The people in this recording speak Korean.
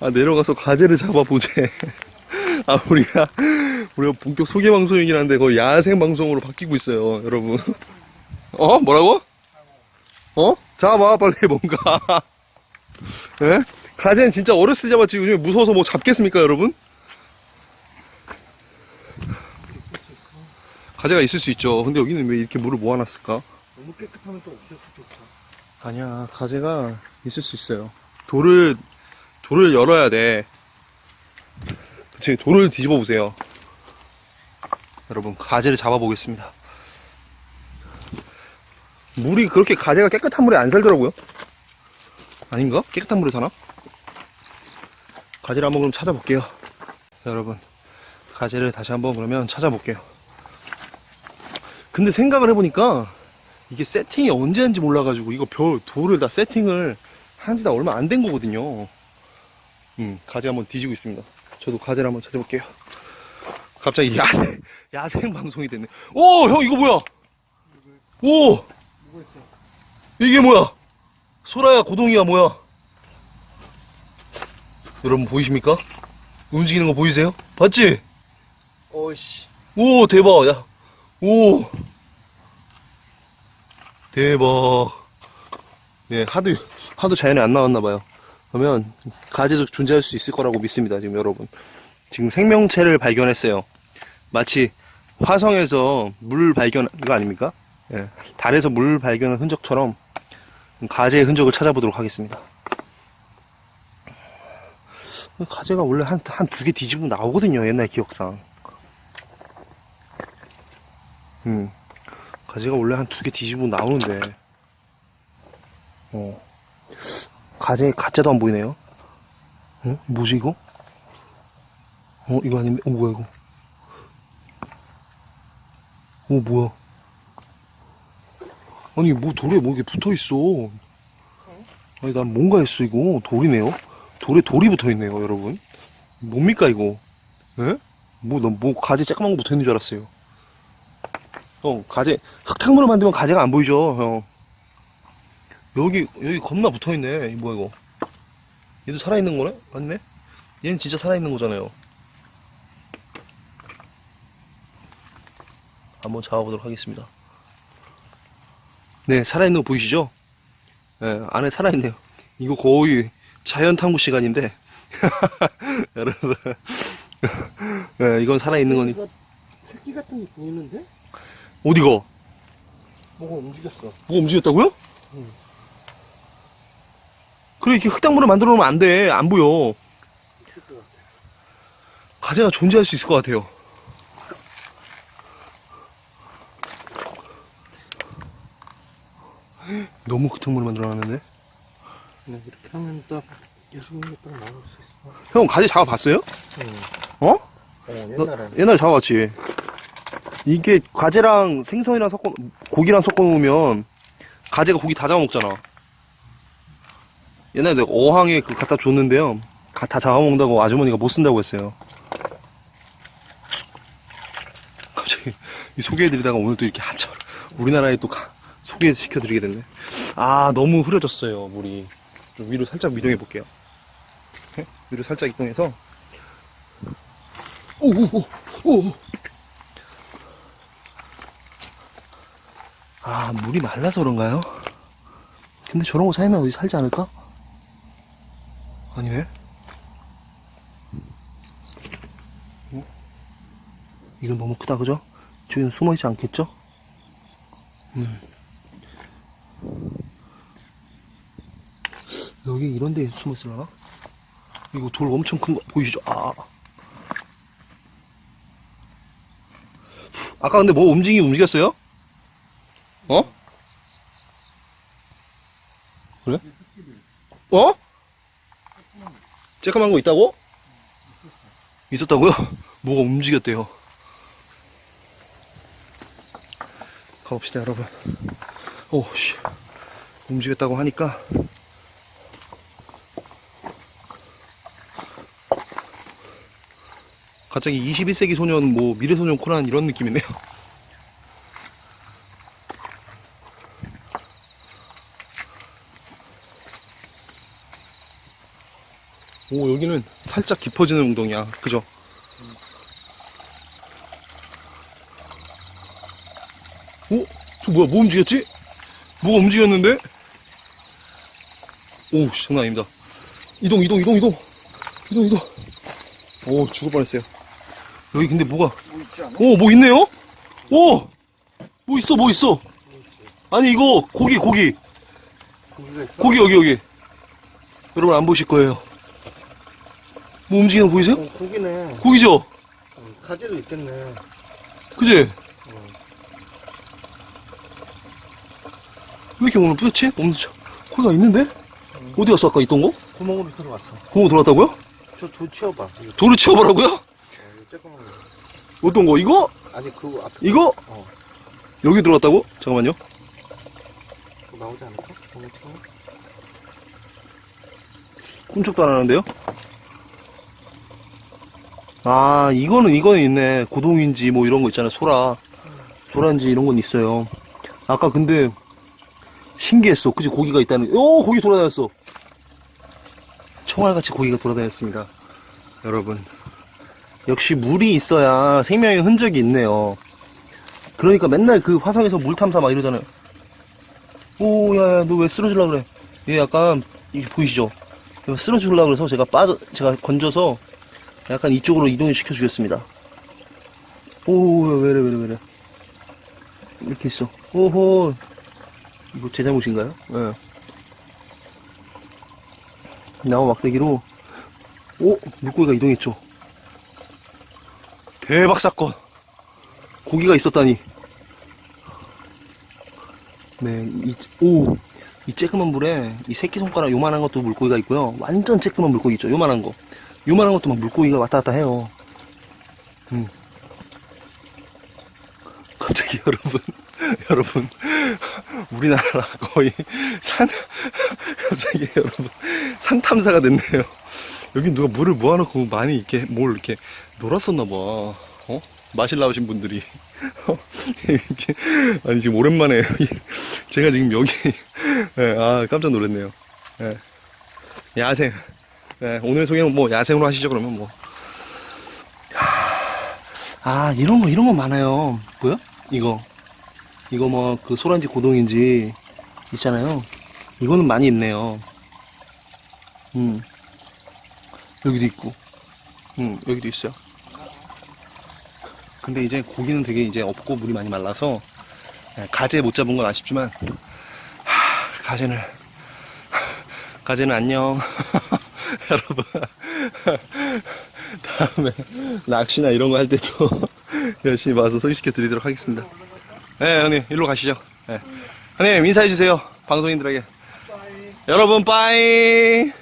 아, 내려가서 가재를 잡아보재. 아, 우리가, 우리가 본격 소개 방송이긴 한데 거의 야생 방송으로 바뀌고 있어요, 여러분. 어? 뭐라고? 어? 잡아봐, 빨리 뭔가. 예? 가재는 진짜 어렸을 때 잡았지. 요즘 무서워서 뭐 잡겠습니까, 여러분? 가재가 있을 수 있죠. 근데 여기는 왜 이렇게 물을 모아놨을까? 너무 깨끗하면 또 없을 수도 있다. 아니야, 가재가 있을 수 있어요. 돌을, 돌을 열어야 돼. 그치, 돌을 뒤집어 보세요. 여러분, 가재를 잡아보겠습니다. 물이 그렇게 가재가 깨끗한 물에 안 살더라고요. 아닌가? 깨끗한 물에 사나? 가재를 한번 그럼 찾아볼게요. 자, 여러분, 가재를 다시 한번 그러면 찾아볼게요. 근데 생각을 해보니까 이게 세팅이 언제 한지 몰라가지고 이거 별 돌을 다 세팅을 한지 다 얼마 안 된 거거든요. 음, 가재 한번 뒤지고 있습니다. 저도 가재를 한번 찾아볼게요. 갑자기 야생, 야생 방송이 됐네. 오, 형 이거 뭐야? 오? 이게 뭐야? 소라야, 고동이야, 뭐야? 여러분 보이십니까? 움직이는 거 보이세요? 봤지? 어이씨. 오, 대박. 야, 오. 대박. 네, 하도, 하도 자연에 안 나왔나봐요. 그러면, 가재도 존재할 수 있을 거라고 믿습니다, 지금 여러분. 지금 생명체를 발견했어요. 마치 화성에서 물 발견, 이거 아닙니까? 예. 달에서 물 발견한 흔적처럼 가재의 흔적을 찾아보도록 하겠습니다. 가재가 원래 한, 한 두 개 뒤집으면 나오거든요, 옛날 기억상. 음. 가지가 원래 한 두 개 뒤집으면 나오는데. 어. 가재, 가짜도 안 보이네요. 어? 뭐지, 이거? 어, 이거 아닌데? 어, 뭐야, 이거? 어, 뭐야? 아니, 뭐, 돌에 뭐 이게 붙어 있어. 아니, 난 뭔가 했어, 이거. 돌이네요? 돌에 돌이 붙어 있네요, 여러분. 뭡니까, 이거? 예? 뭐, 나 뭐, 가재 쬐까만 거 붙어 있는 줄 알았어요. 형, 가재, 흙탕물을 만들면 가재가 안 보이죠, 형. 여기, 여기 겁나 붙어 있네. 이 뭐야, 이거. 얘도 살아있는 거네? 맞네? 얘는 진짜 살아있는 거잖아요. 한번 잡아보도록 하겠습니다. 네, 살아있는 거 보이시죠? 네, 안에 살아있네요. 이거 거의 자연 탐구 시간인데. 여러분. 네, 이건 살아있는 거니. 이거 새끼 같은 게 보이는데? 어디가? 뭐가 움직였어. 뭐가 움직였다고요? 응. 그래 이렇게 흙탕물을 만들어 놓으면 안 돼. 안 보여. 있을 것 같아. 가재가 존재할 수 있을 것 같아요. 너무 흙탕물을 만들어 놨는데. 그냥 이렇게 하면 딱 예수님 딱 나올 수 있어. 형 가재 잡아봤어요? 응. 어? 어, 너 옛날에. 옛날에 잡아봤지. 이게 가재랑 생선이랑 섞어 고기랑 섞어 놓으면 가재가 고기 다 잡아먹잖아. 옛날에 내가 어항에 그 갖다 줬는데요. 가- 다 잡아먹는다고 아주머니가 못 쓴다고 했어요. 갑자기 이 소개해드리다가 오늘 또 이렇게 한참 우리나라에 또 가- 소개시켜드리게 됐네. 아 너무 흐려졌어요 물이. 좀 위로 살짝 이동해 볼게요. 네? 위로 살짝 이동해서 오 오 오 오. 아 물이 말라서 그런가요? 근데 저런 거 살면 어디 살지 않을까? 아니네. 어? 이건 너무 크다 그죠? 저기는 숨어있지 않겠죠? 음. 여기 이런 데 숨어있으려나? 이거 돌 엄청 큰 거 보이시죠? 아. 아까 근데 뭐 움직이긴 움직였어요? 어? 그래? 어? 쬐까만 거 있다고? 있었다고요? 뭐가 움직였대요. 가봅시다, 여러분. 오, 씨. 움직였다고 하니까. 갑자기 21세기 소년, 뭐, 미래소년 코난 이런 느낌이네요. 오, 여기는 살짝 깊어지는 웅덩이야. 그죠? 오, 저 뭐야? 뭐 움직였지? 뭐가 움직였는데? 오, 씨, 장난 아닙니다. 이동, 이동, 이동, 이동. 이동, 이동. 오, 죽을 뻔했어요. 여기 근데 뭐가? 오, 뭐 있네요? 오! 뭐 있어, 뭐 있어? 아니, 이거, 고기, 고기. 고기, 여기, 여기. 여러분 안 보실 거예요. 뭐 움직이는 거 보이세요? 어, 고기네. 고기죠? 어, 가지도 있겠네. 그지? 이렇게 오늘 뿌옇지? 없는 차. 거기가 있는데? 어디 갔어, 아까 있던 거? 구멍으로 들어갔어. 공고 들어왔다고요? 저 돌 치워봐. 이거, 돌을 치워보라고요? 어, 이거 조그만 거. 어떤 거? 이거? 아니, 그 앞에. 이거? 어, 여기 들어왔다고? 잠깐만요. 그거 나오지 않을까? 구멍 치워. 꿈쩍도 안 하는데요? 아, 이거는, 이거는 있네. 고동인지 뭐 이런 거 있잖아요. 소라. 소라인지 이런 건 있어요. 아까 근데, 신기했어. 그지? 고기가 있다는, 오! 고기 돌아다녔어. 총알같이 고기가 돌아다녔습니다. 여러분. 역시 물이 있어야 생명의 흔적이 있네요. 그러니까 맨날 그 화성에서 물 탐사 막 이러잖아요. 오, 야, 야, 너 왜 쓰러질라 그래? 얘 약간, 보이시죠? 쓰러지려고 그래서 제가 빠져, 제가 건져서 약간 이쪽으로 이동을 시켜주겠습니다. 오, 왜래, 왜래, 왜래. 이렇게 있어. 오호. 이거 제 잘못인가요? 예. 나무 막대기로, 오! 물고기가 이동했죠. 대박 사건. 고기가 있었다니. 네, 이, 오! 이 쬐끄만 물에 이 새끼손가락 요만한 것도 물고기가 있고요. 완전 쬐끄만 물고기 있죠. 요만한 거. 요만한 것도 막 물고기가 왔다 갔다 해요. 음. 갑자기 여러분, 여러분, 우리나라 거의 산, 갑자기 여러분, 산 탐사가 됐네요. 여기 누가 물을 모아놓고 많이 이렇게, 뭘 이렇게 놀았었나봐. 어? 마실 나오신 분들이. 이렇게, 아니, 지금 오랜만에, 제가 지금 여기, 예, 아, 깜짝 놀랐네요. 예. 야생. 예, 오늘 소개는 뭐, 야생으로 하시죠, 그러면 뭐. 아, 이런 거, 이런 거 많아요. 뭐야? 이거. 이거 뭐, 그 소란지 고동인지 있잖아요. 이거는 많이 있네요. 음. 여기도 있고. 음, 여기도 있어요. 근데 이제 고기는 되게 이제 없고 물이 많이 말라서 예, 가재 못 잡은 건 아쉽지만 하, 가재는 가재는 안녕 여러분 다음에 낚시나 이런 거 할 때도 열심히 와서 소개시켜 드리도록 하겠습니다. 네 형님 일로 가시죠. 네. 형님 인사해 주세요. 방송인들에게. 여러분 빠이